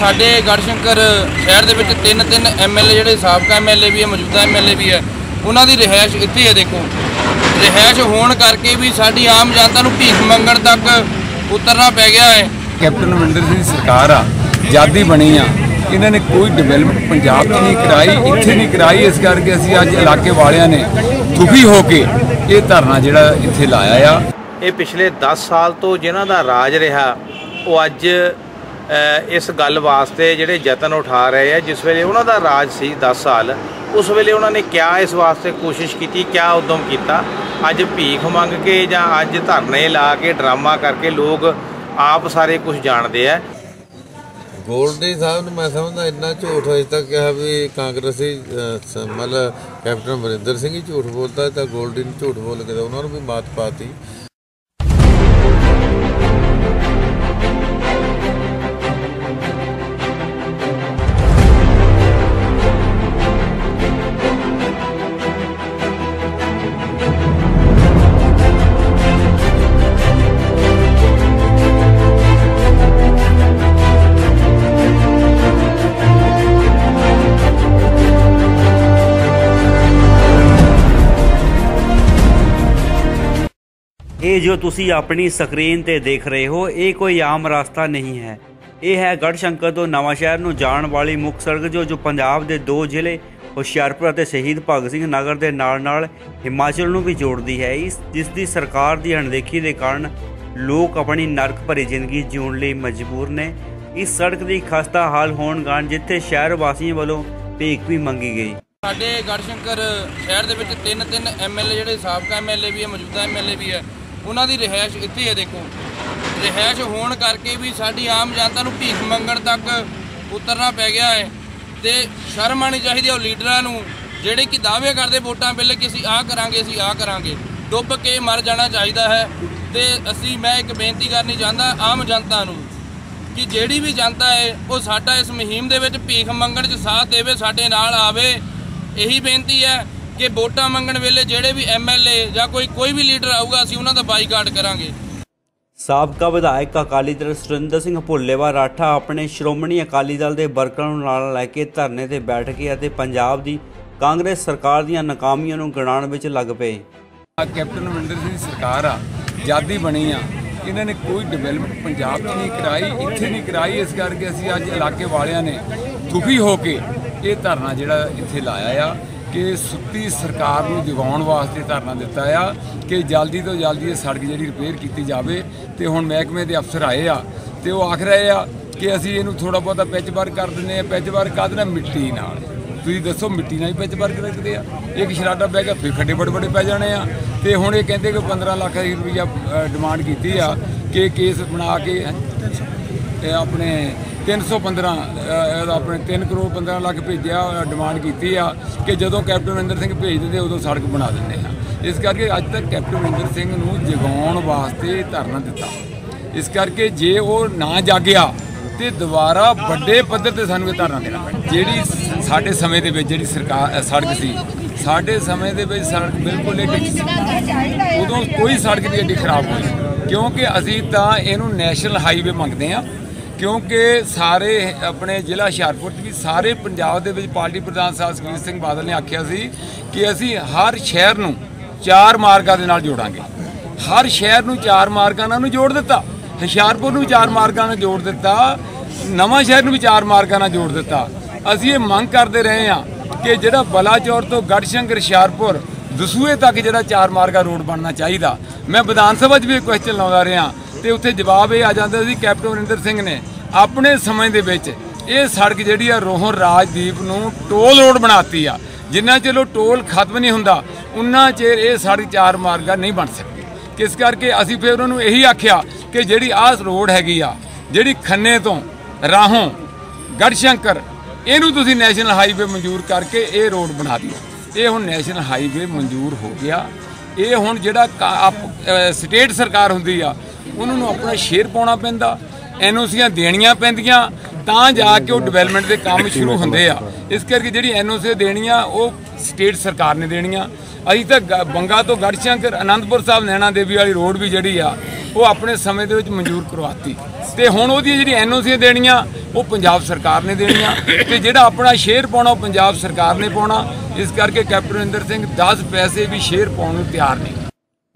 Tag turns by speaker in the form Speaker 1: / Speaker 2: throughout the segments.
Speaker 1: ਸਾਡੇ ਗੜਸ਼ੰਕਰ ਸ਼ਹਿਰ ਦੇ ਵਿੱਚ ਤਿੰਨ ਤਿੰਨ ਐਮਐਲਏ ਜਿਹੜੇ ਸਾਬਕਾ ਐਮਐਲਏ ਵੀ ਹੈ ਮੌਜੂਦਾ ਐਮਐਲਏ ਵੀ ਹੈ ਉਹਨਾਂ ਦੀ ਰਿਹਾਇਸ਼ ਇੱਥੇ ਹੈ ਦੇਖੋ। ਰਿਹਾਇਸ਼ ਹੋਣ ਕਰਕੇ ਵੀ ਸਾਡੀ ਆਮ ਜਨਤਾ ਨੂੰ ਭੀਖ ਮੰਗਣ ਤੱਕ ਉਤਰਨਾ ਪੈ ਗਿਆ ਹੈ।
Speaker 2: ਕੈਪਟਨ ਅਮਰਿੰਦਰ ਸਿੰਘ ਦੀ ਸਰਕਾਰ ਆ ਜਿਆਦੀ ਬਣੀ ਆ ਇਹਨਾਂ ਨੇ ਕੋਈ ਡਿਵੈਲਪਮੈਂਟ ਪੰਜਾਬ 'ਚ ਨਹੀਂ ਕਰਾਈ ਇੱਥੇ ਨਹੀਂ ਕਰਾਈ ਇਸ ਕਰਕੇ ਅਸੀਂ ਅੱਜ ਇਲਾਕੇ ਵਾਲਿਆਂ ਨੇ ਦੁਖੀ ਹੋ ਕੇ ਇਹ ਧਰਨਾ ਜਿਹੜਾ ਇੱਥੇ ਲਾਇਆ ਆ।
Speaker 3: ਇਹ ਪਿਛਲੇ 10 ਸਾਲ ਤੋਂ ਜਿਨ੍ਹਾਂ ਦਾ ਰਾਜ ਰਿਹਾ ਉਹ ਅੱਜ ਇਸ ਗੱਲ ਵਾਸਤੇ ਜਿਹੜੇ ਯਤਨ ਉਠਾ ਰਹੇ ਆ, ਜਿਸ ਵੇਲੇ ਉਹਨਾਂ ਦਾ ਰਾਜ ਸੀ 10 ਸਾਲ, ਉਸ ਵੇਲੇ ਉਹਨਾਂ ਨੇ ਕਿਆ ਇਸ ਵਾਸਤੇ ਕੋਸ਼ਿਸ਼ ਕੀਤੀ, ਕਿਆ ਉਦਮ ਕੀਤਾ? ਅੱਜ ਭੀਖ ਮੰਗ ਕੇ ਜਾਂ ਅੱਜ ਧਰਨੇ ਲਾ ਕੇ ਡਰਾਮਾ ਕਰਕੇ ਲੋਕ ਆਪ ਸਾਰੇ ਕੁਝ ਜਾਣਦੇ ਆ।
Speaker 4: ਗੋਲਡੀ ਸਾਹਿਬ ਨੇ ਮੈਂ ਸਮਝਦਾ ਇੰਨਾ ਝੂਠ ਅਜੇ ਤੱਕ ਕਿਹਾ ਵੀ ਕਾਂਗਰਸੀ ਮਤਲਬ ਕੈਪਟਨ ਅਮਰਿੰਦਰ ਸਿੰਘ ਹੀ ਝੂਠ ਬੋਲਦਾ, ਤਾਂ ਗੋਲਡੀ ਨੂੰ ਝੂਠ ਬੋਲ ਕੇ ਉਹਨਾਂ ਨੂੰ ਵੀ ਮਾਤ ਪਾਤੀ।
Speaker 5: ਇਹ ਜੋ ਤੁਸੀਂ ਆਪਣੀ ਸਕਰੀਨ ਤੇ ਦੇਖ ਰਹੇ ਹੋ, ਇਹ ਕੋਈ ਆਮ ਰਸਤਾ ਨਹੀਂ ਹੈ। ਇਹ ਹੈ ਗੜਸ਼ੰਕਰ ਤੋਂ ਨਵਾਂ ਸ਼ਹਿਰ ਨੂੰ ਜਾਣ ਵਾਲੀ ਮੁੱਖ ਸੜਕ ਜੋ ਜੋ ਪੰਜਾਬ ਦੇ ਦੋ ਜ਼ਿਲ੍ਹੇ, ਹੁਸ਼ਿਆਰਪੁਰ ਅਤੇ ਸ਼ਹੀਦ ਭਗਤ ਸਿੰਘ ਨਗਰ ਦੇ ਨਾਲ-ਨਾਲ ਹਿਮਾਚਲ ਨੂੰ ਵੀ ਜੋੜਦੀ ਹੈ। ਇਸ ਜਿਸ ਦੀ ਸਰਕਾਰ ਦੀ ਅਣਦੇਖੀ ਦੇ ਕਾਰਨ ਲੋਕ ਆਪਣੀ ਨਰਕ ਭਰੀ ਜ਼ਿੰਦਗੀ ਜਿਉਣ ਲਈ ਮਜਬੂਰ ਨੇ। ਇਸ ਸੜਕ ਦੀ ਖਸਤਾ ਹਾਲ ਹੋਣ ਕਾਰਨ ਜਿੱਥੇ ਸ਼ਹਿਰ ਵਾਸੀਆਂ ਵੱਲੋਂ ਭੀਖ ਵੀ ਮੰਗੀ ਗਈ।
Speaker 1: ਸਾਡੇ ਗੜਸ਼ੰਕਰ ਸ਼ਹਿਰ ਦੇ ਵਿੱਚ ਤਿੰਨ ਤਿੰਨ ਐਮਐਲਏ ਜਿਹੜੇ ਸਾਬਕਾ ਐਮਐਲਏ ਵੀ ਹੈ, ਮੌਜੂਦਾ ਐਮਐਲਏ ਵੀ ਹੈ। ਉਹਨਾਂ ਦੀ ਰਿਹਾਇਸ਼ ਇੱਥੇ ਹੈ ਦੇਖੋ। ਰਿਹਾਇਸ਼ ਹੋਣ ਕਰਕੇ ਵੀ ਸਾਡੀ ਆਮ ਜਨਤਾ ਨੂੰ ਭੀਖ ਮੰਗਣ ਤੱਕ ਉਤਰਨਾ ਪੈ ਗਿਆ ਹੈ ਤੇ ਸ਼ਰਮ ਆਣੀ ਚਾਹੀਦੀ ਹੈ ਉਹ ਲੀਡਰਾਂ ਨੂੰ, ਜਿਹੜੇ ਕਿ ਦਾਅਵੇ ਕਰਦੇ ਵੋਟਾਂ ਵੇਲੇ ਕਿ ਅਸੀਂ ਆਹ ਕਰਾਂਗੇ, ਅਸੀਂ ਆਹ ਕਰਾਂਗੇ। ਡੁੱਬ ਕੇ ਮਰ ਜਾਣਾ ਚਾਹੀਦਾ ਹੈ ਤੇ ਅਸੀਂ, ਮੈਂ ਇੱਕ ਬੇਨਤੀ ਕਰਨੀ ਚਾਹੁੰਦਾ ਆਮ ਜਨਤਾ ਨੂੰ ਕਿ ਜਿਹੜੀ ਵੀ ਜਨਤਾ ਹੈ, ਉਹ ਸਾਡਾ ਇਸ ਮੁਹਿੰਮ ਦੇ ਵਿੱਚ ਭੀਖ ਮੰਗਣ 'ਚ ਸਾਥ ਦੇਵੇ, ਸਾਡੇ ਨਾਲ ਆਵੇ। ਇਹੀ ਬੇਨਤੀ ਹੈ ਕਿ ਵੋਟਾਂ ਮੰਗਣ ਵੇਲੇ ਜਿਹੜੇ ਵੀ ਐਮਐਲਏ ਜਾਂ ਕੋਈ ਕੋਈ ਵੀ ਲੀਡਰ ਆਊਗਾ ਅਸੀਂ ਉਹਨਾਂ ਦਾ ਬਾਈਕਾਟ ਕਰਾਂਗੇ।
Speaker 5: ਸਾਬਕਾ ਵਿਧਾਇਕ ਅਕਾਲੀ ਦਲ ਸੁਰਿੰਦਰ ਸਿੰਘ ਭੁੱਲੇਵਾ ਰਾਠਾ ਆਪਣੇ ਸ਼੍ਰੋਮਣੀ ਅਕਾਲੀ ਦਲ ਦੇ ਵਰਕਰਾਂ ਨੂੰ ਨਾਲ ਲੈ ਕੇ ਧਰਨੇ ਤੇ ਬੈਠ ਕੇ ਅਤੇ ਪੰਜਾਬ ਦੀ ਕਾਂਗਰਸ ਸਰਕਾਰ ਦੀਆਂ ਨਾਕਾਮੀਆਂ ਨੂੰ ਗਿਣਾਉਣ ਵਿੱਚ ਲੱਗ ਪਏ।
Speaker 2: ਆ ਕੈਪਟਨ ਅਮਰਿੰਦਰ ਸਿੰਘ ਦੀ ਸਰਕਾਰ ਆ ਜਿਆਦੀ ਬਣੀ ਆ। ਇਹਨਾਂ ਨੇ ਕੋਈ ਡਿਵੈਲਪਮੈਂਟ ਪੰਜਾਬ 'ਚ ਨਹੀਂ ਕਰਾਈ ਇੱਥੇ ਨਹੀਂ ਕਰਾਈ ਇਸ ਕਰਕੇ ਅਸੀਂ ਅੱਜ ਇਲਾਕੇ ਵਾਲਿਆਂ ਨੇ ਦੁਖੀ ਹੋ ਕੇ ਇਹ ਧਰਨਾ ਜਿਹੜਾ ਇੱਥੇ ਲਾਇਆ ਆ। ਕਿ ਸੁੱਤੀ ਸਰਕਾਰ ਨੂੰ ਜਗਾਉਣ ਵਾਸਤੇ ਧਰਨਾ ਦਿੱਤਾ ਆ ਕਿ ਜਲਦੀ ਤੋਂ ਜਲਦੀ ਇਹ ਸੜਕ ਜਿਹੜੀ ਰਿਪੇਅਰ ਕੀਤੀ ਜਾਵੇ ਤੇ ਹੁਣ ਮਹਿਕਮੇ ਦੇ ਅਫਸਰ ਆਏ ਆ ਤੇ ਉਹ ਆਖ ਰਹੇ ਆ ਕਿ ਅਸੀਂ ਇਹਨੂੰ ਥੋੜਾ ਬਹੁਤਾ ਪੈਚ ਵਰਕ ਕਰ ਦਿੰਦੇ ਆ ਪੈਚ ਵਰਕ ਕਰ ਦੇਣਾ ਮਿੱਟੀ ਨਾਲ। ਤੁਸੀਂ ਦੱਸੋ, ਮਿੱਟੀ ਨਾਲ ਹੀ ਪੈਚ ਵਰਕ ਰੱਖਦੇ ਆ? ਇੱਕ ਸ਼ਰਾਡਾ ਬਹਿ ਗਿਆ, ਫਿਰ ਖੱਡੇ ਬੜੇ ਬੜੇ ਪੈ ਜਾਣੇ ਆ। ਤੇ ਹੁਣ ਇਹ ਕਹਿੰਦੇ ਕਿ 15 ਲੱਖ ਰੁਪਈਆ ਡਿਮਾਂਡ ਕੀਤੀ ਆ ਕਿ ਕੇਸ ਬਣਾ ਕੇ ਆਪਣੇ 315 ਅਹ, ਇਹਦਾ ਆਪਣੇ 3 ਕਰੋੜ 15 ਲੱਖ ਭੇਜਿਆ ਡਿਮਾਂਡ ਕੀਤੀ ਆ ਕਿ ਜਦੋਂ ਕੈਪਟਨ ਅਮਰਿੰਦਰ ਸਿੰਘ ਭੇਜ ਦਿੰਦੇ ਉਦੋਂ ਸੜਕ ਬਣਾ ਦਿੰਦੇ ਆ। ਇਸ ਕਰਕੇ ਅੱਜ ਤੱਕ ਕੈਪਟਨ ਅਮਰਿੰਦਰ ਸਿੰਘ ਨੂੰ ਜਗਾਉਣ ਵਾਸਤੇ ਧਰਨਾ ਦਿੱਤਾ। ਇਸ ਕਰਕੇ ਜੇ ਉਹ ਨਾ ਜਾਗਿਆ ਤੇ ਦੁਬਾਰਾ ਵੱਡੇ ਪੱਧਰ ਤੇ ਸਾਨੂੰ ਇਹ ਧਰਨਾ ਦੇਣਾ ਪੈਣਾ। ਜਿਹੜੀ ਸਾਡੇ ਸਮੇਂ ਦੇ ਵਿੱਚ ਜਿਹੜੀ ਸਰਕਾਰ ਸੜਕ ਸੀ ਸਾਡੇ ਸਮੇਂ ਦੇ ਵਿੱਚ ਸੜਕ ਬਿਲਕੁਲ ਇੱਕ ਉਦੋਂ ਕੋਈ ਸੜਕ ਨਹੀਂ ਏਡੀ ਖਰਾਬ ਹੋਈ ਕਿਉਂਕਿ ਅਸੀਂ ਤਾਂ ਇਹਨੂੰ ਨੈਸ਼ਨਲ ਹਾਈਵੇ ਮੰਗਦੇ ਆ ਕਿਉਂਕਿ ਸਾਰੇ ਆਪਣੇ ਜ਼ਿਲ੍ਹਾ ਹੁਸ਼ਿਆਰਪੁਰ 'ਚ ਵੀ ਸਾਰੇ ਪੰਜਾਬ ਦੇ ਵਿੱਚ ਪਾਰਟੀ ਪ੍ਰਧਾਨ ਸਾਹਿਬ ਸੁਖਬੀਰ ਸਿੰਘ ਬਾਦਲ ਨੇ ਆਖਿਆ ਸੀ ਕਿ ਅਸੀਂ ਹਰ ਸ਼ਹਿਰ ਨੂੰ ਚਾਰ ਮਾਰਗਾਂ ਦੇ ਨਾਲ ਜੋੜਾਂਗੇ। ਹਰ ਸ਼ਹਿਰ ਨੂੰ ਚਾਰ ਮਾਰਗਾਂ ਨਾਲ ਨੂੰ ਜੋੜ ਦਿੱਤਾ। ਹੁਸ਼ਿਆਰਪੁਰ ਨੂੰ ਚਾਰ ਮਾਰਗਾਂ ਨਾਲ ਜੋੜ ਦਿੱਤਾ। ਨਵਾਂ ਸ਼ਹਿਰ ਨੂੰ ਵੀ ਚਾਰ ਮਾਰਗਾਂ ਨਾਲ ਜੋੜ ਦਿੱਤਾ। ਅਸੀਂ ਇਹ ਮੰਗ ਕਰਦੇ ਰਹੇ ਹਾਂ ਕਿ ਜਿਹੜਾ ਬਲਾਚੌਰ ਤੋਂ ਗੜਸ਼ੰਕਰ ਹੁਸ਼ਿਆਰਪੁਰ ਦਸੂਏ ਤੱਕ ਜਿਹੜਾ ਚਾਰ ਮਾਰਗਾ ਰੋਡ ਬਣਨਾ ਚਾਹੀਦਾ। ਮੈਂ ਵਿਧਾਨ ਸਭਾ 'ਚ ਵੀ ਕੁਐਸਚਨ ਲਾਉਂਦਾ ਰਿਹਾ। ਤੇ ਉੱਥੇ ਜਵਾਬ ਇਹ ਆ ਜਾਂਦਾ ਸੀ, ਕੈਪਟਨ ਅਮਰਿੰਦਰ ਸਿੰਘ ਨੇ, ਆਪਣੇ ਸਮੇਂ ਦੇ ਵਿੱਚ ਇਹ ਸੜਕ ਜਿਹੜੀ ਆ, ਰੋਹਨ ਰਾਜਦੀਪ ਨੂੰ ਟੋਲ ਰੋਡ ਬਣਾਤੀ ਆ। ਜਿੰਨਾ ਚਿਰ ਉਹ ਟੋਲ ਖਤਮ ਨਹੀਂ ਹੁੰਦਾ, ਉਨਾ ਚਿਰ ਇਹ ਸੜਕ ਚਾਰ ਮਾਰਗਾ ਨਹੀਂ ਬਣ ਸਕਦੀ। ਕਿਸ ਕਰਕੇ ਅਸੀਂ ਫਿਰ ਉਹਨਾਂ ਨੂੰ ਇਹੀ ਆਖਿਆ ਕਿ ਜਿਹੜੀ ਆਹ ਰੋਡ ਹੈਗੀ ਆ, ਜਿਹੜੀ ਖੰਨੇ ਤੋਂ ਰਾਹੋਂ ਗੜਸ਼ੰਕਰ, ਇਹਨੂੰ ਤੁਸੀਂ ਨੈਸ਼ਨਲ ਹਾਈਵੇ ਮਨਜ਼ੂਰ ਕਰਕੇ ਇਹ ਰੋਡ ਬਣਾ ਦਿਓ। ਇਹ ਹੁਣ ਨੈਸ਼ਨਲ ਹਾਈਵੇ ਮਨਜ਼ੂਰ ਹੋ ਗਿਆ। ਇਹ ਹੁਣ ਜਿਹੜਾ ਕਾ- ਆਪ- ਸਟੇਟ ਸਰਕਾਰ ਹੁੰਦੀ ਆ ਉਹਨਾਂ ਨੂੰ ਆਪਣਾ ਸ਼ੇਅਰ ਪਾਉਣਾ ਪੈਂਦਾ ਐਨਓਸੀਆਂ ਦੇਣੀਆਂ ਪੈਂਦੀਆਂ ਤਾਂ ਜਾ ਕੇ ਉਹ ਡਿਵੈਲਪਮੈਂਟ ਦੇ ਕੰਮ ਸ਼ੁਰੂ ਹੁੰਦੇ ਆ। ਇਸ ਕਰਕੇ ਜਿਹੜੀ ਐਨਓਸੀ ਦੇਣੀਆਂ ਉਹ ਸਟੇਟ ਸਰਕਾਰ ਨੇ ਦੇਣੀਆਂ। ਅਸੀਂ ਤਾਂ ਬੰਗਾ ਤੋਂ ਗੜਸ਼ੰਕਰ ਆਨੰਦਪੁਰ ਸਾਹਿਬ ਨੈਣਾ ਦੇਵੀ ਵਾਲੀ ਰੋਡ ਵੀ ਜਿਹੜੀ ਆ ਉਹ ਆਪਣੇ ਸਮੇਂ ਦੇ ਵਿੱਚ ਮਨਜ਼ੂਰ ਕਰਵਾਤੀ। ਤੇ ਹੁਣ ਉਹਦੀ ਜਿਹੜੀ ਐਨਓਸੀ ਦੇਣੀਆਂ ਉਹ ਪੰਜਾਬ ਸਰਕਾਰ ਨੇ ਦੇਣੀਆਂ। ਤੇ ਜਿਹੜਾ ਆਪਣਾ ਸ਼ੇਅਰ ਪਾਉਣਾ ਉਹ ਪੰਜਾਬ ਸਰਕਾਰ ਨੇ ਪਾਉਣਾ। ਇਸ ਕਰਕੇ ਕੈਪਟਨ ਅਮਰਿੰਦਰ ਸਿੰਘ 10 ਪੈਸੇ ਵੀ ਸ਼ੇਅਰ ਪਾਉਣ ਨੂੰ ਤਿਆਰ ਨਹੀਂ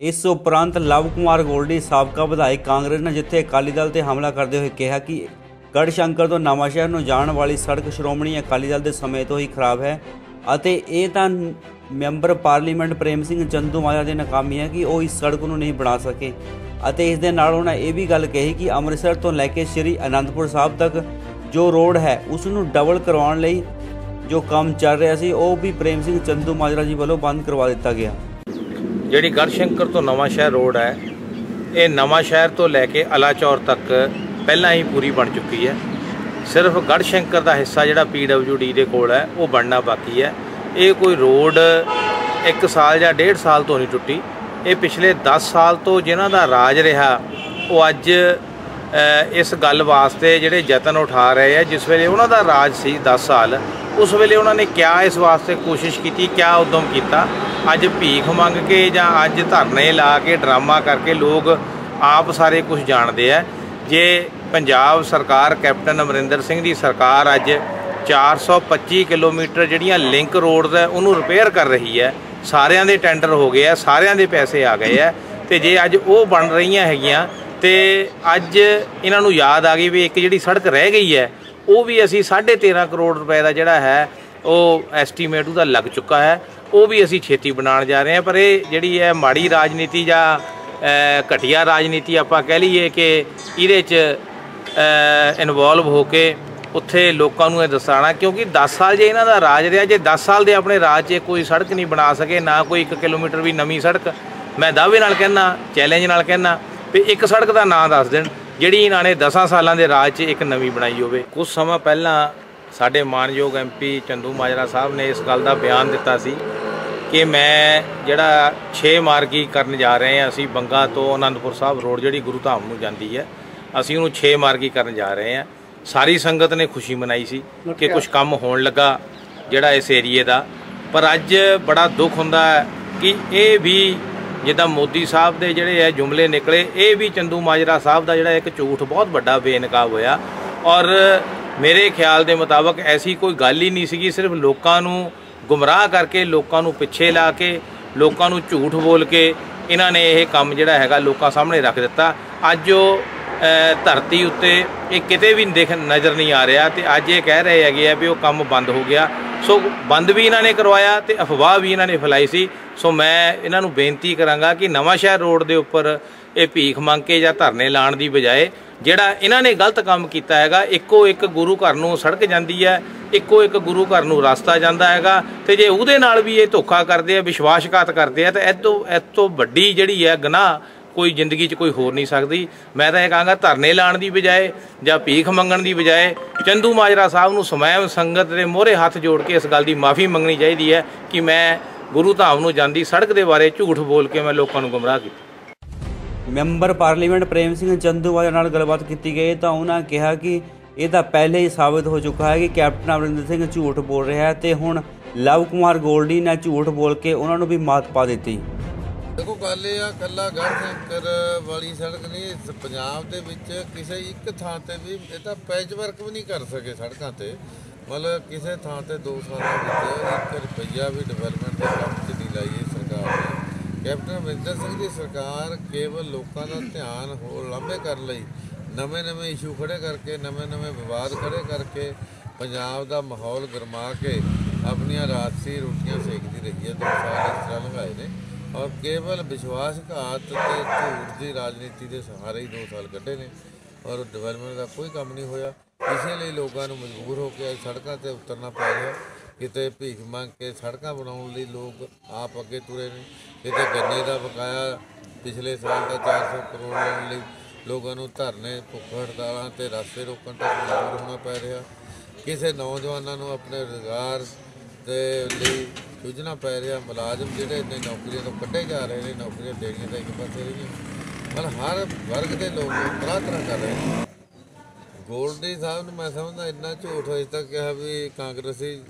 Speaker 5: ਇਸ ਉਪਰੰਤ ਲਵ ਕੁਮਾਰ ਗੋਲਡੀ, ਸਾਬਕਾ ਵਿਧਾਇਕ ਕਾਂਗਰਸ ਨੇ ਜਿੱਥੇ ਅਕਾਲੀ ਦਲ ਤੇ ਹਮਲਾ ਕਰਦੇ ਹੋਏ ਕਿਹਾ ਕਿ ਗੜ ਸ਼ੰਕਰ ਤੋਂ ਨਵਾਂਸ਼ਹਿਰ ਨੂੰ ਜਾਣ ਵਾਲੀ ਸੜਕ ਸ਼੍ਰੋਮਣੀ ਅਕਾਲੀ ਦਲ ਦੇ ਸਮੇਂ ਤੋਂ ਹੀ ਖਰਾਬ ਹੈ ਅਤੇ ਇਹ ਤਾਂ member parliament Prem Singh Chandumajra ਦੀ ਨਾਕਾਮੀ ਹੈ ਕਿ ਉਹ ਇਸ ਸੜਕ ਨੂੰ ਨਹੀਂ ਬਣਾ ਸਕੇ। ਅਤੇ ਇਸ ਦੇ ਨਾਲ ਉਹਨਾਂ ਇਹ ਵੀ ਗੱਲ ਕਹੀ ਕਿ ਅੰਮ੍ਰਿਤਸਰ ਤੋਂ ਲੈ ਕੇ ਸ੍ਰੀ ਅਨੰਦਪੁਰ ਸਾਹਿਬ ਤੱਕ ਜੋ ਰੋਡ ਹੈ, ਉਸ ਨੂੰ ਡਬਲ ਕਰਵਾਉਣ ਲਈ ਜੋ ਕੰਮ ਚੱਲ ਰਿਹਾ ਸੀ, ਉਹ ਵੀ ਪ੍ਰੇਮ ਸਿੰਘ ਚੰਦੂ ਮਾਜਰਾ ਜੀ ਵੱਲੋਂ ਬੰਦ ਕਰਵਾ ਦਿੱਤਾ ਗਿਆ।
Speaker 3: ਜਿਹੜੀ ਗੜਸ਼ੰਕਰ ਤੋਂ ਨਵਾਂ ਸ਼ਹਿਰ ਰੋਡ ਹੈ, ਇਹ ਨਵਾਂ ਸ਼ਹਿਰ ਤੋਂ ਲੈ ਕੇ ਅਲਾਚੌਰ ਤੱਕ ਪਹਿਲਾਂ ਹੀ ਪੂਰੀ ਬਣ ਚੁੱਕੀ ਹੈ। ਸਿਰਫ ਗੜਸ਼ੰਕਰ ਦਾ ਹਿੱਸਾ ਜਿਹੜਾ ਡੀ ਦੇ ਕੋਲ ਹੈ, ਉਹ ਬਣਨਾ ਬਾਕੀ ਹੈ। ਇਹ ਕੋਈ ਰੋਡ 1 ਸਾਲ ਜਾਂ 1.5 ਸਾਲ ਤੋਂ ਨਹੀਂ ਟੁੱਟੀ। ਇਹ ਪਿਛਲੇ 10 ਸਾਲ ਤੋਂ ਜਿਨ੍ਹਾਂ ਦਾ ਰਾਜ ਰਿਹਾ, ਉਹ ਅੱਜ ਇਸ ਗੱਲ ਵਾਸਤੇ ਜਿਹੜੇ ਯਤਨ ਉਠਾ ਰਹੇ ਆ ਜਿਸ ਵੇਲੇ ਉਹਨਾਂ ਦਾ ਰਾਜ ਸੀ 10 ਸਾਲ, ਉਸ ਵੇਲੇ ਉਹਨਾਂ ਨੇ ਕਿਆ ਇਸ ਵਾਸਤੇ ਕੋਸ਼ਿਸ਼ ਕੀਤੀ, ਕਿਆ ਉਦਮ ਕੀਤਾ ਅੱਜ ਭੀਖ ਮੰਗ ਕੇ ਜਾਂ ਅੱਜ ਧਰਨੇ ਲਾ ਕੇ ਡਰਾਮਾ ਕਰਕੇ ਲੋਕ ਆਪ ਸਾਰੇ ਕੁਝ ਜਾਣਦੇ ਆ। ਜੇ ਪੰਜਾਬ ਸਰਕਾਰ ਕੈਪਟਨ ਅਮਰਿੰਦਰ ਸਿੰਘ ਦੀ ਸਰਕਾਰ ਅੱਜ 425 ਕਿਲੋਮੀਟਰ ਜਿਹੜੀਆਂ ਲਿੰਕ ਰੋਡਸ ਹੈ, ਉਹਨੂੰ ਰਿਪੇਅਰ ਕਰ ਰਹੀ ਹੈ। ਸਾਰਿਆਂ ਦੇ ਟੈਂਡਰ ਹੋ ਗਏ ਆ, ਸਾਰਿਆਂ ਦੇ ਪੈਸੇ ਆ ਗਏ ਆ। ਤੇ ਜੇ ਅੱਜ ਉਹ ਬਣ ਰਹੀਆਂ ਹੈਗੀਆਂ, ਤੇ ਅੱਜ ਇਹਨਾਂ ਨੂੰ ਯਾਦ ਆ ਗਈ ਵੀ ਇੱਕ ਜਿਹੜੀ ਸੜਕ ਰਹਿ ਗਈ ਹੈ, ਉਹ ਵੀ ਅਸੀਂ 13.5 ਕਰੋੜ ਰੁਪਏ ਦਾ ਜਿਹੜਾ ਹੈ, ਉਹ ਐਸਟੀਮੇਟ ਉਹਦਾ ਲੱਗ ਚੁੱਕਾ ਹੈ। ਉਹ ਵੀ ਅਸੀਂ ਛੇਤੀ ਬਣਾਉਣ ਜਾ ਰਹੇ ਹਾਂ, ਪਰ ਇਹ ਜਿਹੜੀ ਹੈ ਮਾੜੀ ਰਾਜਨੀਤੀ ਜਾਂ ਘਟੀਆ ਰਾਜਨੀਤੀ ਆਪਾਂ ਕਹਿ ਲਈਏ ਕਿ ਇਹਦੇ 'ਚ ਇਨਵੋਲਵ ਹੋ ਕੇ ਉੱਥੇ ਲੋਕਾਂ ਨੂੰ ਇਹ ਦੱਸਾਣਾ ਕਿਉਂਕਿ 10 ਸਾਲ ਜੇ ਇਹਨਾਂ ਦਾ ਰਾਜ ਰਿਹਾ, ਜੇ 10 ਸਾਲ ਦੇ ਆਪਣੇ ਰਾਜ 'ਚ ਕੋਈ ਸੜਕ ਨਹੀਂ ਬਣਾ ਸਕੇ, ਨਾ ਕੋਈ 1 ਕਿਲੋਮੀਟਰ ਵੀ ਨਵੀਂ ਸੜਕ, ਮੈਂ ਦਾਅਵੇ ਨਾਲ ਕਹਿਣਾ ਚੈਲੰਜ ਨਾਲ ਕਹਿਣਾ ਵੀ ਇੱਕ ਸੜਕ ਦਾ ਨਾਂ ਦੱਸ ਦੇਣ, ਜਿਹੜੀ ਇਹਨਾਂ ਨੇ 10 ਸਾਲਾਂ ਦੇ ਰਾਜ 'ਚ ਇੱਕ ਨਵੀਂ ਬਣਾਈ ਹੋਵੇ। ਕੁਝ ਸਮਾਂ ਪਹਿਲਾਂ ਸਾਡੇ ਮਾਨਯੋਗ ਐਮਪੀ ਚੰਦੂ ਮਾਜਰਾ ਸਾਹਿਬ ਨੇ ਇਸ ਗੱਲ ਦਾ ਬਿਆਨ ਦਿੱਤਾ ਸੀ ਕਿ ਮੈਂ ਜਿਹੜਾ 6 ਮਾਰਗੀ ਕਰਨ ਜਾ ਰਹੇ ਹਾਂ ਅਸੀਂ ਬੰਗਾ ਤੋਂ ਆਨੰਦਪੁਰ ਸਾਹਿਬ ਰੋਡ ਜਿਹੜੀ ਗੁਰੂ ਧਾਮ ਨੂੰ ਜਾਂਦੀ ਹੈ ਅਸੀਂ ਉਹਨੂੰ 6 ਮਾਰਗੀ ਕਰਨ ਜਾ ਰਹੇ ਹਾਂ। ਸਾਰੀ ਸੰਗਤ ਨੇ ਖੁਸ਼ੀ ਮਨਾਈ ਸੀ ਕਿ ਕੁਝ ਕੰਮ ਹੋਣ ਲੱਗਾ ਜਿਹੜਾ ਇਸ ਏਰੀਏ ਦਾ। ਪਰ ਅੱਜ ਬੜਾ ਦੁੱਖ ਹੁੰਦਾ ਹੈ ਕਿ ਇਹ ਵੀ ਜਿੱਦਾਂ ਮੋਦੀ ਸਾਹਿਬ ਦੇ ਜਿਹੜੇ ਹੈ ਜੁਮਲੇ ਨਿਕਲੇ ਇਹ ਵੀ ਚੰਦੂ ਮਾਜਰਾ ਸਾਹਿਬ ਦਾ ਜਿਹੜਾ ਇੱਕ ਝੂਠ ਬਹੁਤ ਵੱਡਾ ਬੇਨਕਾਬ ਹੋਇਆ। ਔਰ ਮੇਰੇ ਖਿਆਲ ਦੇ ਮੁਤਾਬਕ ਐਸੀ ਕੋਈ ਗੱਲ ਹੀ ਨਹੀਂ ਸੀਗੀ। ਸਿਰਫ ਲੋਕਾਂ ਨੂੰ ਗੁੰਮਰਾਹ ਕਰਕੇ, ਲੋਕਾਂ ਨੂੰ ਪਿੱਛੇ ਲਾ ਕੇ, ਲੋਕਾਂ ਨੂੰ ਝੂਠ ਬੋਲ ਕੇ ਇਹਨਾਂ ਨੇ ਇਹ ਕੰਮ ਜਿਹੜਾ ਹੈਗਾ ਲੋਕਾਂ ਸਾਹਮਣੇ ਰੱਖ ਦਿੱਤਾ। ਅੱਜ ਉਹ ਧਰਤੀ ਉੱਤੇ ਇਹ ਕਿਤੇ ਵੀ ਦੇਖ ਨਜ਼ਰ ਨਹੀਂ ਆ ਰਿਹਾ ਤੇ ਅੱਜ ਇਹ ਕਹਿ ਰਹੇ ਹੈਗੇ ਆ ਵੀ ਉਹ ਕੰਮ ਬੰਦ ਹੋ ਗਿਆ। ਸੋ ਬੰਦ ਵੀ ਇਹਨਾਂ ਨੇ ਕਰਵਾਇਆ ਤੇ ਅਫਵਾਹ ਵੀ ਇਹਨਾਂ ਨੇ ਫੈਲਾਈ ਸੀ। ਸੋ ਮੈਂ ਇਹਨਾਂ ਨੂੰ ਬੇਨਤੀ ਕਰਾਂਗਾ ਕਿ ਨਵਾਂ ਸ਼ਹਿਰ ਰੋਡ ਦੇ ਉੱਪਰ ਇਹ ਭੀਖ ਮੰਗ ਕੇ ਜਾਂ ਧਰਨੇ ਲਾਣ ਦੀ ਬਜਾਏ ਜਿਹੜਾ ਇਹਨਾਂ ਨੇ ਗਲਤ ਕੰਮ ਕੀਤਾ ਹੈਗਾ, ਇੱਕੋ ਇੱਕ ਗੁਰੂ ਘਰ ਨੂੰ ਸੜਕ ਜਾਂਦੀ ਹੈ, ਇੱਕੋ ਇੱਕ ਗੁਰੂ ਘਰ ਨੂੰ ਰਸਤਾ ਜਾਂਦਾ ਹੈਗਾ, ਤੇ ਜੇ ਉਹਦੇ ਨਾਲ ਵੀ ਇਹ ਧੋਖਾ ਕਰਦੇ ਆ, ਵਿਸ਼ਵਾਸਘਾਤ ਕਰਦੇ ਆ, ਤਾਂ ਇਹ ਤੋਂ ਇਹ ਤੋਂ ਵੱਡੀ ਜਿਹੜੀ ਹੈ ਗੁਨਾਹ ਕੋਈ ਜ਼ਿੰਦਗੀ 'ਚ ਕੋਈ ਹੋਰ ਨਹੀਂ ਸਕਦੀ। ਮੈਂ ਤਾਂ ਇਹ ਕਹਾਂਗਾ ਧਰਨੇ ਲਾਣ ਦੀ ਬਜਾਏ ਜਾਂ ਭੀਖ ਮੰਗਣ ਦੀ ਬਜਾਏ ਚੰਦੂ ਮਾਜਰਾ ਸਾਹਿਬ ਨੂੰ ਸਵੈਮ ਸੰਗਤ ਦੇ ਮੋਹਰੇ ਹੱਥ ਜੋੜ ਕੇ ਇਸ ਗੱਲ ਦੀ ਮਾਫੀ ਮੰਗਣੀ ਚਾਹੀਦੀ ਹੈ ਕਿ ਮੈਂ ਗੁਰੂ ਧਾਮ ਨੂੰ ਜਾਂਦੀ ਸੜਕ ਦੇ ਬਾਰੇ ਝੂਠ ਬੋਲ ਕੇ ਮੈਂ ਲੋਕਾਂ ਨੂੰ ਗੁੰਮਰਾਹ ਕੀਤਾ।
Speaker 5: ਮੈਂਬਰ ਪਾਰਲੀਮੈਂਟ ਪ੍ਰੇਮ ਸਿੰਘ ਚੰਦੂਵਾਲਾ ਨਾਲ ਗੱਲਬਾਤ ਕੀਤੀ ਗਈ ਤਾਂ ਉਹਨਾਂ ਕਿਹਾ ਕਿ ਇਹ ਤਾਂ ਪਹਿਲੇ ਹੀ ਸਾਬਤ ਹੋ ਚੁੱਕਾ ਹੈ ਕਿ ਕੈਪਟਨ ਅਮਰਿੰਦਰ ਸਿੰਘ ਝੂਠ ਬੋਲ ਰਿਹਾ ਹੈ ਤੇ ਹੁਣ ਲਵ ਕੁਮਾਰ ਗੋਲਡੀ ਨੇ ਝੂਠ ਬੋਲ ਕੇ ਉਹਨਾਂ ਨੂੰ ਵੀ ਮਾਤ ਪਾ ਦਿੱਤੀ।
Speaker 4: ਦੇਖੋ ਗੱਲ ਇਹ ਆ, ਕੱਲਾ ਗੜਸ਼ੰਕਰ ਵਾਲੀ ਸੜਕ ਨਹੀਂ, ਇਸ ਪੰਜਾਬ ਦੇ ਵਿੱਚ ਕਿਸੇ ਇੱਕ ਥਾਂ ਤੇ ਵੀ ਇਹ ਤਾਂ ਪੈਚ ਵਰਕ ਵੀ ਨਹੀਂ ਕਰ ਸਕੇ ਸੜਕਾਂ ਤੇ। ਮਤਲਬ ਕਿਸੇ ਥਾਂ ਤੇ 2 ਸਾਲਾਂ ਵਿੱਚ 1 ਰੁਪਈਆ ਵੀ ਡਿਵੈਲਪਮੈਂਟ ਦੇ ਕੰਮ 'ਚ ਨਹੀਂ ਲਾਈ ਕੈਪਟਨ ਅਮਰਿੰਦਰ ਸਿੰਘ ਦੀ ਸਰਕਾਰ ਕੇਵਲ ਲੋਕਾਂ ਦਾ ਧਿਆਨ ਹੋਰ ਲਾਂਭੇ ਕਰਨ ਲਈ ਨਵੇਂ-ਨਵੇਂ ਇਸ਼ੂ ਖੜੇ ਕਰਕੇ ਨਵੇਂ-ਨਵੇਂ ਵਿਵਾਦ ਖੜੇ ਕਰਕੇ ਪੰਜਾਬ ਦਾ ਮਾਹੌਲ ਗਰਮਾ ਕੇ ਆਪਣੀਆਂ ਰਾਜਸੀ ਰੋਟੀਆਂ ਸੇਕਦੀ ਰਹੀ ਹੈ। ਦੋ ਸਾਲ ਇਸ ਤਰ੍ਹਾਂ ਲੰਘਾਏ ਨੇ ਔਰ ਕੇਵਲ ਵਿਸ਼ਵਾਸਘਾਤ ਤੇ ਝੂਠ ਦੀ ਰਾਜਨੀਤੀ ਦੇ ਸਹਾਰੇ ਹੀ ਦੋ ਸਾਲ ਕੱਢੇ ਨੇ ਔਰ ਡਿਵੈਲਪਮੈਂਟ ਦਾ ਕੋਈ ਕੰਮ ਨਹੀਂ ਹੋਇਆ। ਇਸੇ ਲਈ ਲੋਕਾਂ ਨੂੰ ਮਜਬੂਰ ਹੋ ਕੇ ਅੱਜ ਸੜਕਾਂ ਤੇ ਉਤਰਨਾ ਪੈ ਰਿਹਾ। ਕਿਤੇ ਭੀਖ ਮੰਗ ਕੇ ਸੜਕਾਂ ਬਣਾਉਣ ਲਈ ਲੋਕ ਆਪ ਅੱਗੇ ਤੁਰੇ ਨੇ। ਕਿਤੇ ਗੰਨੇ ਦਾ ਬਕਾਇਆ ਪਿਛਲੇ ਸਾਲ ਦਾ 400 ਕਰੋੜ ਲੈਣ ਲਈ ਲੋਕਾਂ ਨੂੰ ਧਰਨੇ, ਭੁੱਖ ਹੜਤਾਲਾਂ ਤੇ ਰਸਤੇ ਰੋਕਣ ਤੱਕ ਮਜਬੂਰ ਹੋਣਾ ਪੈ ਰਿਹਾ। ਕਿਸੇ ਨੌਜਵਾਨਾਂ ਨੂੰ ਆਪਣੇ ਰੁਜ਼ਗਾਰ ਦੇ ਲਈ ਸੁਝਣਾ ਪੈ ਰਿਹਾ। ਮੁਲਾਜ਼ਮ ਜਿਹੜੇ ਨੇ ਨੌਕਰੀਆਂ ਤੋਂ ਕੱਢੇ ਜਾ ਰਹੇ ਨੇ, ਨੌਕਰੀਆਂ ਦੇਣੀਆਂ ਤਾਂ ਇੱਕ ਪਾਸੇ ਰਹੀਆਂ ਮਤਲਬ ਹਰ ਵਰਗ ਦੇ ਲੋਕ ਤਰ੍ਹਾਂ ਤਰ੍ਹਾਂ ਕਰ ਰਹੇ ਨੇ। ਗੋਲਡੀ ਸਾਹਿਬ ਨੂੰ ਮੈਂ ਸਮਝਦਾ ਇੰਨਾ ਝੂਠ ਹੋਇਆ ਤੱਕ ਕਿਹਾ ਵੀ ਕਾਂਗਰਸੀ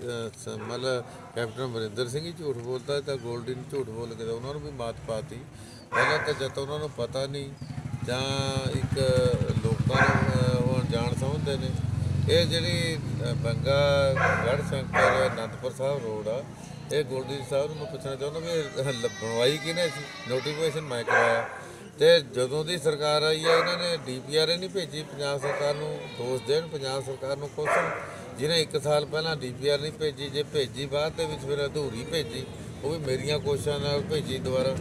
Speaker 4: ਅਹ, ਮਤਲਬ ਕੈਪਟਨ ਅਮਰਿੰਦਰ ਸਿੰਘ ਹੀ ਝੂਠ ਬੋਲਦਾ ਤਾਂ ਗੋਲਡੀ ਨੂੰ ਝੂਠ ਬੋਲ ਕੇ ਉਹਨਾਂ ਨੂੰ ਵੀ ਮਾਤ ਪਾਤੀ। ਪਹਿਲਾਂ ਤਾਂ ਜਦ ਉਹਨਾਂ ਨੂੰ ਪਤਾ ਨਹੀਂ ਜਾਂ ਇੱਕ ਲੋਕਾਂ ਨੂੰ ਅਹ, ਉਹ ਅਣਜਾਣ ਸਮਝਦੇ ਨੇ। ਇਹ ਜਿਹੜੀ ਬੰਗਾ ਗੜ ਸ਼ੰਕਰ ਅਨੰਦਪੁਰ ਸਾਹਿਬ ਰੋਡ ਆ ਇਹ ਗੋਲਡੀ ਸਾਹਿਬ ਨੂੰ ਮੈਂ ਪੁੱਛਣਾ ਚਾਹੁੰਦਾ ਵੀ ਬਣਵਾਈ ਕਿਹਨੇ ਸੀ? ਨੋਟੀਫਿਕੇਸ਼ਨ ਮੈਂ ਕਰਵਾਇਆ। ਤੇ ਜਦੋਂ ਦੀ ਸਰਕਾਰ ਆਈ ਆ ਇਹਨਾਂ ਨੇ ਡੀਪੀਆਰ ਨਹੀਂ ਭੇਜੀ, ਪੰਜਾਬ ਸਰਕਾਰ ਨੂੰ ਦੋਸ਼ ਦੇਣ, ਪੰਜਾਬ ਸਰਕਾਰ ਨੂੰ ਕੋਸਣ ਜਿਹਨੇ 1 ਸਾਲ ਪਹਿਲਾਂ ਡੀਪੀਆਰ ਨਹੀਂ ਭੇਜੀ, ਜੇ ਭੇਜੀ ਬਾਅਦ ਦੇ ਵਿੱਚ ਫਿਰ ਅਧੂਰੀ ਭੇਜੀ, ਉਹ ਵੀ ਮੇਰੀਆਂ ਕੋਸ਼ਿਸ਼ਾਂ ਨਾਲ ਭੇਜੀ ਦੁਬਾਰਾ।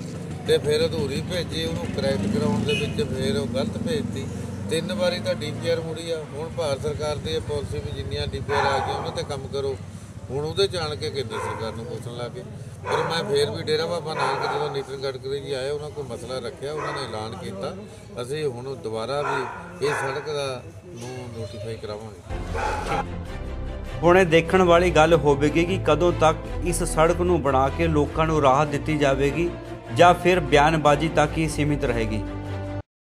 Speaker 4: ਤੇ ਫਿਰ ਅਧੂਰੀ ਭੇਜੀ, ਉਹਨੂੰ ਕਰੈਕਟ ਕਰਾਉਣ ਦੇ ਵਿੱਚ ਫਿਰ ਉਹ ਗਲਤ ਭੇਜਤੀ। ਤਿੰਨ ਵਾਰੀ ਤਾਂ ਡੀਪੀਆਰ ਮੁੜੀ ਆ। ਹੁਣ ਭਾਰਤ ਸਰਕਾਰ ਦੀ ਇਹ ਪਾਲਿਸੀ ਵੀ ਜਿੰਨੀਆਂ ਡੀਪੀਆਰ ਆ ਗਈਆਂ, ਉਹਨਾਂ ਤੇ ਕੰਮ ਕਰੋ। ਹੁਣ ਉਹਦੇ ਜਾਣ ਕੇ ਕੇਂਦਰ ਸਰਕਾਰ ਨੂੰ ਪੁੱਛਣ ਲੱਗੇ ਪਰ ਮੈਂ ਫੇਰ ਵੀ ਡੇਰਾ ਬਾਬਾ ਨਾਨਕ ਜਦੋਂ ਨਿਤਿਨ ਗਡਕਰੀ ਜੀ ਆਏ, ਉਹਨਾਂ ਕੋਲ ਮਸਲਾ ਰੱਖਿਆ, ਉਹਨਾਂ ਨੇ ਐਲਾਨ ਕੀਤਾ। ਅਸੀਂ ਹੁਣ ਦੁਬਾਰਾ ਵੀ ਇਹ ਸੜਕ ਦਾ ਨੂੰ ਨੋਟੀਫਾਈ ਕਰਾਵਾਂਗੇ।
Speaker 5: ਹੁਣ ਇਹ ਦੇਖਣ ਵਾਲੀ ਗੱਲ ਹੋਵੇਗੀ ਕਿ ਕਦੋਂ ਤੱਕ ਇਸ ਸੜਕ ਨੂੰ ਬਣਾ ਕੇ ਲੋਕਾਂ ਨੂੰ ਰਾਹਤ ਦਿੱਤੀ ਜਾਵੇਗੀ ਜਾਂ ਫਿਰ ਬਿਆਨਬਾਜ਼ੀ ਤੱਕ ਹੀ ਸੀਮਿਤ ਰਹੇਗੀ।